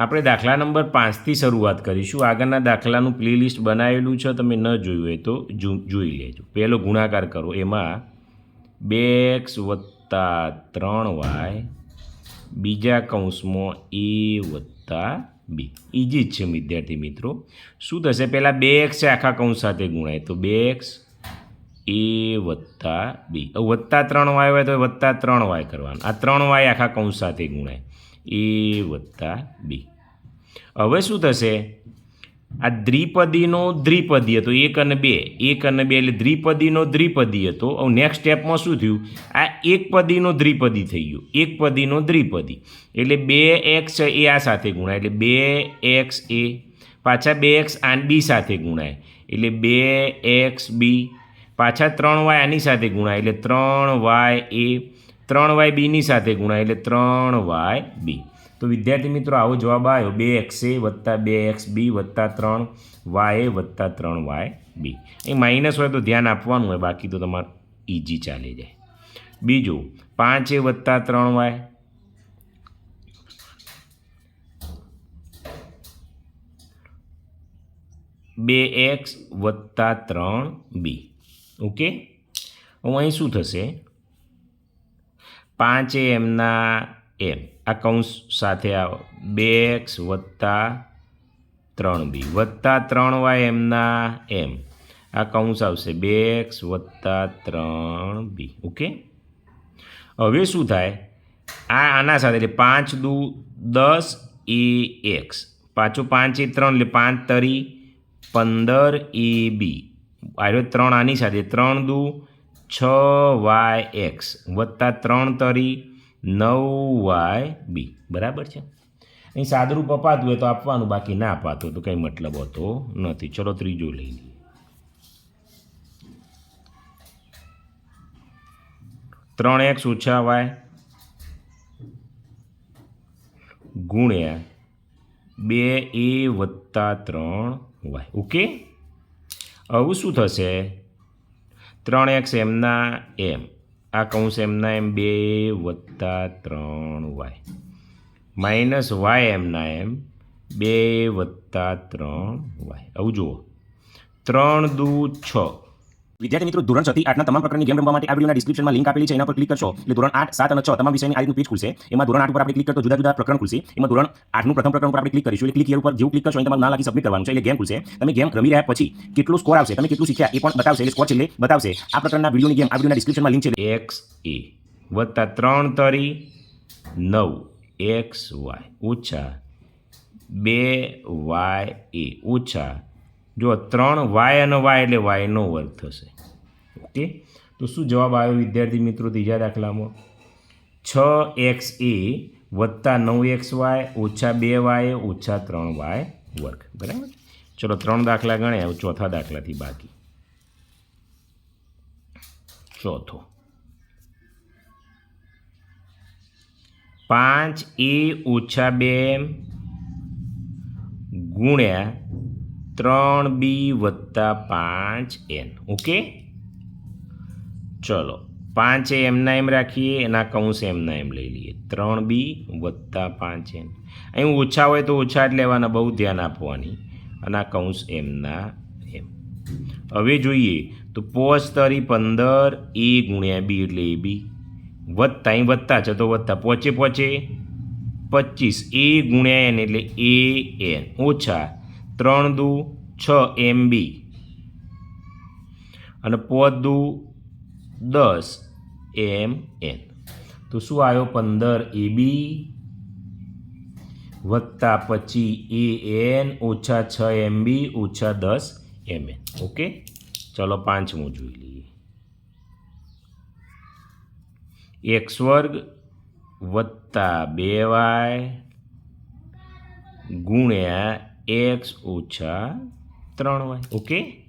આપણે દાખલા નંબર પાંચથી શરૂઆત કરીશું. આગળના દાખલાનું પ્લેલિસ્ટ બનાવેલું છે, તમે ન જોયું હોય તો જોઈ લેજો. પહેલો ગુણાકાર કરો. એમાં બે એક્સ વત્તા ત્રણ વાય, બીજા કૌંસમાં એ વત્તા બી. ઇઝી જ છે વિદ્યાર્થી મિત્રો. શું થશે? પહેલાં બે એક્સ આખા કૌંસ સાથે ગુણાય. તો બે એક્સ એ વત્તા બી. વત્તા ત્રણ વાય હોય તો વત્તા ત્રણ વાય કરવાનું. આ ત્રણ વાય આખા કૌંસ સાથે ગુણાય. એ વત્તા બી. હવે શું થશે? આ દ્વિપદીનો દ્વિપદી હતો, એક અને બે. એક અને બે એટલે દ્વિપદીનો દ્વિપદી હતો. હવે નેક્સ્ટ સ્ટેપમાં શું થયું? આ એક પદીનો દ્વિપદી થઈ ગયું. એક પદીનો દ્વિપદી. એટલે બે એક્સ એ આ સાથે ગુણાય. એટલે બે એક્સ એ પાછા બે એક્સ આ બી સાથે ગુણાય. એટલે બે એક્સ બી પાછા ત્રણ વાય આની સાથે ગુણાય. એટલે ત્રણ વાય એ ત્રણ વાય બીની સાથે ગુણાય એટલે ત્રણ વાય બી. તો વિદ્યાર્થી મિત્રો, આવો જવાબ આવ્યો બે એક્સ એ વત્તા બે એક્સ બી વત્તા ત્રણ વાય એ વત્તા ત્રણ વાય બી. એ માઇનસ હોય તો ધ્યાન આપવાનું હોય, બાકી તો તમારે ઇઝી ચાલી જાય. બીજું, પાંચ એ વત્તા ત્રણ વાય બે એક્સ વત્તા ત્રણ બી. ઓકે? હવે અહીં શું થશે? પાંચ એમના એમ. આ કૌંસ સાથે આવો. બે એક્સ વત્તા ત્રણ બી. વત્તા ત્રણ વાય એમના એમ. આ કૌંસ આવશે બે એક્સ વત્તા ત્રણ બી. ઓકે? હવે શું થાય? આ આના સાથે એટલે પાંચ દુ દસ એ એક્સ. પાછું પાંચ એ ત્રણ એટલે પાંચ તરી પંદર એ બી. આવ્યો ત્રણ આની સાથે. ત્રણ દુ છ વાય એક્સ વત્તા ત્રણ તરી નવ વાય બી. બરાબર છે? અહીં સાદરૂપ અપાતું હોય તો આપવાનું બાકી ના અપાતું તો કંઈ મતલબ હોતો નથી. ચલો ત્રીજો લઈ લઈએ. ત્રણ એક્સ ઓછા વાય ગુણ્યા બે એ વત્તા ત્રણ વાય. ઓકે? આવું શું થશે? ત્રણ એક્સ એમના એમ. આ કૌંસ એમના એમ બે વત્તા ત્રણ વાય. માઇનસ વાય એમના એમ બે વત્તા ત્રણ વાય. આવું જુઓ. ત્રણ દુ છ. વિદ્યાર્થી મિત્રો, ધોરણ છથી આઠના તમામ પ્રકારની ગેમ રમવા માટે આ વિડીયોના ડિસ્ક્રિપ્શનમાં લિંક આપેલી છે, એના પર ક્લિક કરશો. એટલે ધોરણ આઠ, સાત અને છ તમામ વિષયની આ રીતનું પેજ ખુલશે. એમાં ધોરણ આઠ ઉપર આપણે ક્લિક કરતો જુદા જુદા પ્રકરણ ખુલશે. એમાં ધોરણ આઠનું પ્રથમ પ્રકરણ ઉપર આપણે ક્લિક કરીશું. એટલે ક્લિક ઉપર જેવું ક્લિક કરશો તમારું ના લાગી સબમિટ કરવાનું છે. એટલે ગેમ ખુલશે. તમે ગેમ રમી રહ્યા પછી કેટલું સ્કોર આવશે, તમે કેટલું શીખ્યા એ પણ બતાવશે. એટલે સ્કોર છેલ્લે બતાવશે. આ પ્રકારના વિડીયોની ગેમ આ વિડીયોના ડિસ્ક્રિપ્શનમાં લિંક છે. એક્સ એ વત્તા ત્રણ તરી નવ એક્સ વાય ઓછા બે વાય એ ઓછા જો ત્રણ વાય અને વાય એટલે વાયનો વર્ગ થશે. ઓકે? તો શું જવાબ આવ્યો વિદ્યાર્થી મિત્રો ત્રીજા દાખલામાં? છ એક્સ એ વત્તા નવ એક્સ વાય ઓછા બે વાય ઓછા ત્રણ વાય વર્ગ. બરાબર? ચલો ત્રણ દાખલા ગણ્યા ચોથા દાખલાથી બાકી. ચોથો. પાંચ એ ઓછા બે ગુણ્યા ત્રણ બી વત્તા પાંચ એન. ઓકે? ચલો, પાંચ એમના એમ રાખીએ, એના કૌંસ એમના એમ લઈ લઈએ. ત્રણ બી વત્તા પાંચ એન. અહીં ઓછા હોય તો ઓછા જ લેવાના, બહુ ધ્યાન આપવાની. અને આ કૌંસ એમના એમ. હવે જોઈએ, તો પોચ તરી પંદર એ ગુણ્યા બી એટલે એ બી. વત્તા, અહીં વત્તા છે તો વત્તા. પહોંચે પહોંચે પચીસ. એ ગુણ્યા એન એટલે એ એન. ઓછા. ત્રણ દુ છ એમ બી. અને પોદુ દસ એમ એન. તો શું આવ્યો પંદર એ બી? વત્તા પછી એ એન, ઓછા છ એમ બી, ઓછા દસ એમ એન. ઓકે? ચલો પાંચમું જોઈ લઈએ. એક્સ વર્ગ વત્તા બે વાય ગુણ્યા એક્સ ઓછા ત્રણ વાય ઓકે.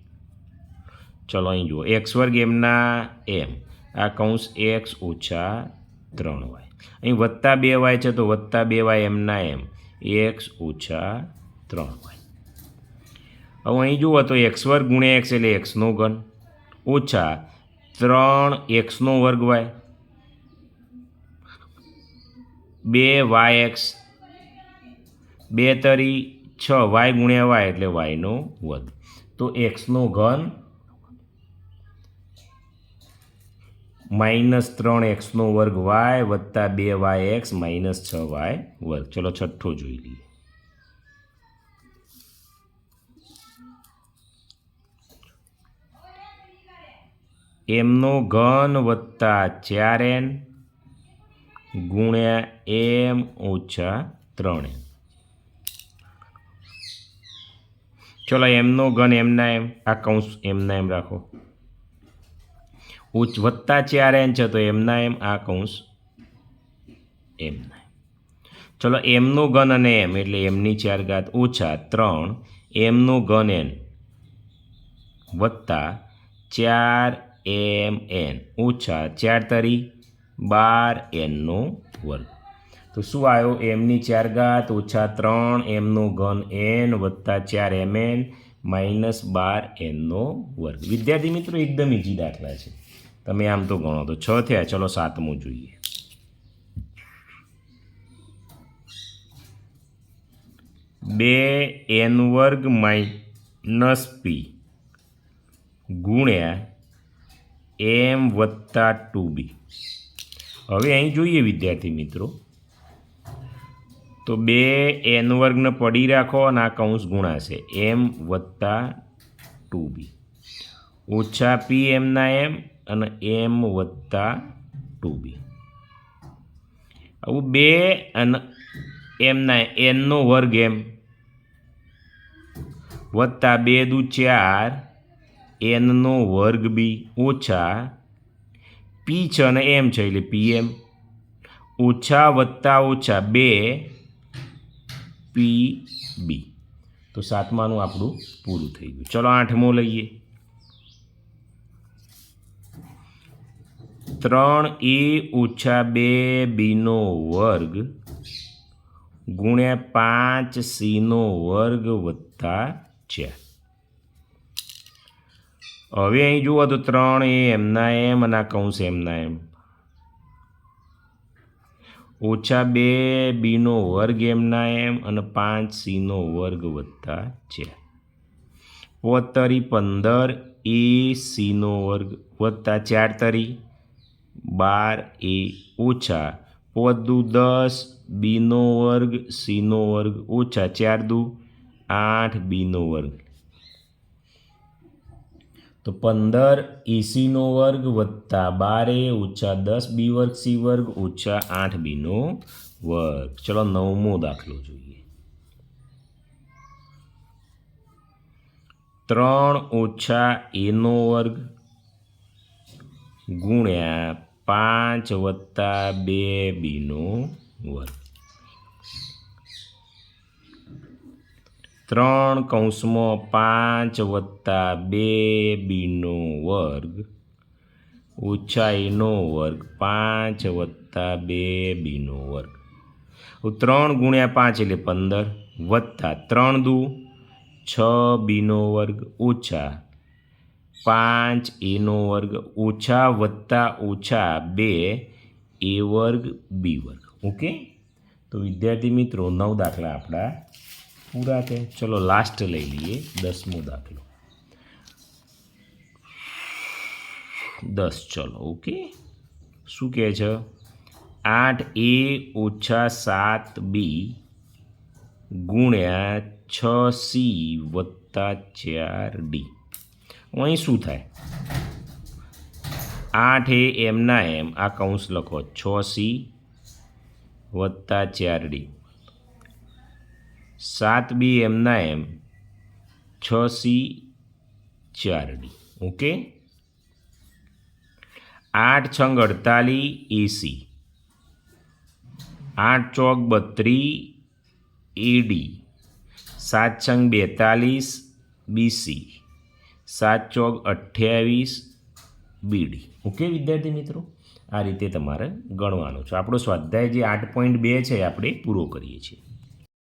ચલો અહીં જુઓ. એક્સ વર્ગ એમના એમ. આ કૌંસ એક્સ ઓછા ત્રણ વાય અહીં વત્તા બે વાય છે તો વત્તા બે વાય એમના એમ. એક્સ ઓછા ત્રણ વાય હવે અહીં જુઓ તો એક્સ વર્ગ ગુણ્યા એક્સ એટલે એક્સનો ઘન. ઓછા ત્રણ એક્સનો વર્ગ વાય. બે વાય એક્સ. બે તરી છ વાય ગુણ્યા વાય એટલે વાયનો વધ. તો એક્સનો ઘન માઇનસ ત્રણ એક્સનો વર્ગ વાય વત્તા બે વાય એક્સ માઇનસ છ વાય વર્ગ. ચલો છઠ્ઠો જોઈ લઈએ. એમનો ઘન વત્તા ચાર એન ગુણ્યા એમ ઓછા ત્રણ એમ ચલો એમનો ઘન એમના એમ, આ કૌંસ એમના એમ રાખો. ઉચ્ચ વત્તા ચાર એન છે, તો એમના એમ, આ કૌંસ એમના એમ. ચલો એમનો ઘન અને એમ, એટલે એમની ચાર ઘાત ઓછા ત્રણ, એમનો ઘન એન વત્તા ચાર એમ એન. ઓછા ચાર તરી બાર એનનો વર્ગ. તો શું આવ્યો એમની ચાર ઘાત ઓછા ત્રણ એમનો ઘન એન વત્તા ચાર એમ એન માઇનસ બાર એનનો વર્ગ. વિદ્યાર્થી મિત્રો, એકદમ ઇઝી દાખલા છે. તમે આમ તો ગણો તો છ થયા. ચલો સાતમું જોઈએ. બે એન વર્ગ માઇનસ પી ગુણ્યા એમ વત્તા ટુ બી હવે અહીં જોઈએ વિદ્યાર્થી મિત્રો તો બે એન વર્ગને પડી રાખો અને આ કૌંસ ગુણાશે. એમ વત્તા ટુ બી. ઓછા પી એમના એમ અને એમ વત્તા ટુ બી. આવું બે અને એમના એનનો વર્ગ એમ. વત્તા બે દુ ચાર એનનો વર્ગ બી ઓછા પી છે અને એમ છે એટલે પી એમ. ઓછા વત્તા ઓછા બે પી બી તો સાતમાનું આપણું પૂરું થઈ ગયું. ચલો આઠમો લઈએ. ત્રણ એ ઓછા બે બીનો વર્ગ ગુણ્યા પાંચ સીનો વર્ગ વત્તા ચાર હવે અહીં જુઓ તો ત્રણ એ એમના એમ અને આ કૌંસ એમના એમ. ઓછા બે બીનો વર્ગ એમના એમ અને પાંચ સીનો વર્ગ વધતા છે. પોતરી પંદર, એ સીનો વર્ગ વધતા ચાર તરી. બાર, એ ઓછા. પોદુ દસ, બીનો વર્ગ, સીનો વર્ગ ઓછા ચાર દુ. આઠ, બીનો વર્ગ. તો પંદર એસીનો વર્ગ વત્તા બાર ઓછા દસ બી વર્ગ સી વર્ગ ઓછા આઠ બીનો વર્ગ. ચલો નવમો દાખલો જોઈએ. ત્રણ ઓછા એનો વર્ગ ગુણ્યા પાંચ વત્તા બે બીનો વર્ગ. ત્રણ કૌંસમાં પાંચ વત્તા બે બીનો વર્ગ ઓછા એનો વર્ગ પાંચ વત્તા બે બીનો વર્ગ. ત્રણ ગુણ્યા પાંચ એટલે પંદર, વત્તા ત્રણ દુ, છ બીનો વર્ગ ઓછા પાંચ એનો વર્ગ ઓછા વત્તા ઓછા બે એ વર્ગ બી વર્ગ. ઓકે? તો વિદ્યાર્થી મિત્રો, નવ દાખલા આપણા પૂરા છે ચલો લાસ્ટ લઈ લઈએ દસમો દાખલો દસ ચલો ઓકે શું કહે છે આઠ એ ઓછા સાત બી ગુણ્યા છ સી વત્તા ચાર ડી અહીં શું થાય આઠ એ એમના એમ આ કૌંસ લખો છ સી વત્તા ચાર ડી સાત બી એમના એમ. છ સી ચાર ડી. ઓકે? આઠ છંગ અડતાલીસ એસી આઠ ચોક બત્રી એડી સાત છંગ બેતાલીસ બીસી સાત ચોક અઠ્યાવીસ બીડી ઓકે વિદ્યાર્થી મિત્રો? આ રીતે તમારે ગણવાનું છે. આપણો સ્વાધ્યાય જે આઠ પોઈન્ટ બે છે આપણે પૂરો કરીએ છીએ.